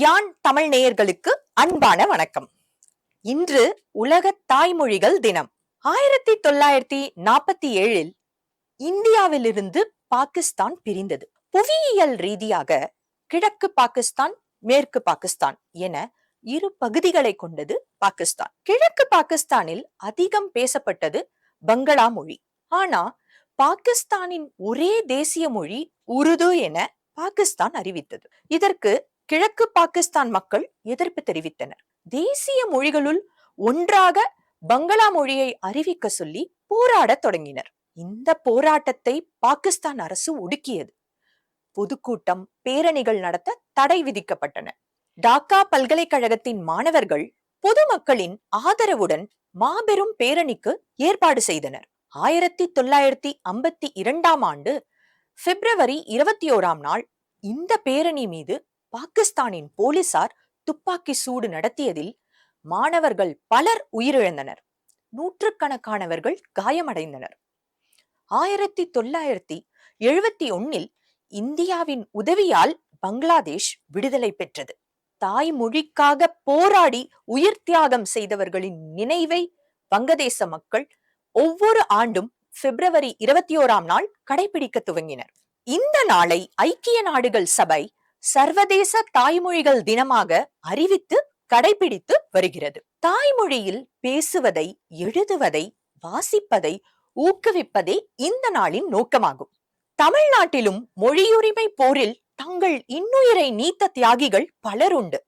யான் தமிழ் நேயர்களுக்கு அன்பான வணக்கம். இன்று உலக தாய்மொழிகள் தினம். ஆயிரத்தி தொள்ளாயிரத்தி நாற்பத்தி ஏழில் இந்தியாவிலிருந்து பாகிஸ்தான் பிரிந்தது. புவியியல் ரீதியாக கிழக்கு பாகிஸ்தான் மேற்கு பாகிஸ்தான் என இரு பகுதிகளை கொண்டது பாகிஸ்தான். கிழக்கு பாகிஸ்தானில் அதிகம் பேசப்பட்டது பங்களா மொழி. ஆனா பாகிஸ்தானின் ஒரே தேசிய மொழி உருது என பாகிஸ்தான் அறிவித்தது. இதற்கு கிழக்கு பாகிஸ்தான் மக்கள் எதிர்ப்பு தெரிவித்தனர். தேசிய மொழிகளுள் ஒன்றாக பங்களா மொழியை அறிவிக்க சொல்லி போராடத் தொடங்கினர். இந்த போராட்டத்தை பாகிஸ்தான் அரசு ஒடுக்கியது. பொதுக்கூட்டம் பேரணிகள் நடத்த தடை விதிக்கப்பட்டன. டாக்கா பல்கலைக்கழகத்தின் மாணவர்கள் பொதுமக்களின் ஆதரவுடன் மாபெரும் பேரணிக்கு ஏற்பாடு செய்தனர். ஆயிரத்தி தொள்ளாயிரத்தி ஐம்பத்தி இரண்டாம் ஆண்டு பிப்ரவரி இருபத்தி ஓராம் நாள் இந்த பேரணி மீது பாகிஸ்தானின் போலீசார் துப்பாக்கி சூடு நடத்தியதில் மாணவர்கள் பலர் உயிரிழந்தனர். நூற்றுக்கணக்கானவர்கள் காயமடைந்தனர். ஆயிரத்தி தொள்ளாயிரத்தி எழுபத்தி ஒன்னில் இந்தியாவின் உதவியால் பங்களாதேஷ் விடுதலை பெற்றது. தாய்மொழிக்காக போராடி உயிர் தியாகம் செய்தவர்களின் நினைவை வங்கதேச மக்கள் ஒவ்வொரு ஆண்டும் பிப்ரவரி இருபத்தி ஓராம் நாள் கடைபிடிக்க துவங்கினர். இந்த நாளை ஐக்கிய நாடுகள் சபை சர்வதேச தாய்மொழிகள் தினமாக அறிவித்து கடைபிடித்து வருகிறது. தாய்மொழியில் பேசுவதை எழுதுவதை வாசிப்பதை ஊக்குவிப்பதே இந்த நாளின் நோக்கமாகும். தமிழ்நாட்டிலும் மொழியுரிமை போரில் தங்கள் இன்னுயிரை நீத்த தியாகிகள் பலருண்டு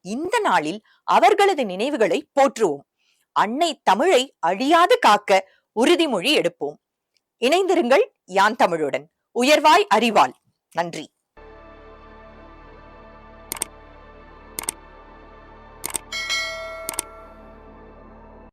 இந்த நாளில் அவர்களது நினைவுகளை போற்றுவோம். அன்னை தமிழை அழியாது காக்க உறுதிமொழி எடுப்போம். இணைந்திருங்கள் யான் தமிழுடன். உயர்வாய் அறிவாள். நன்றி.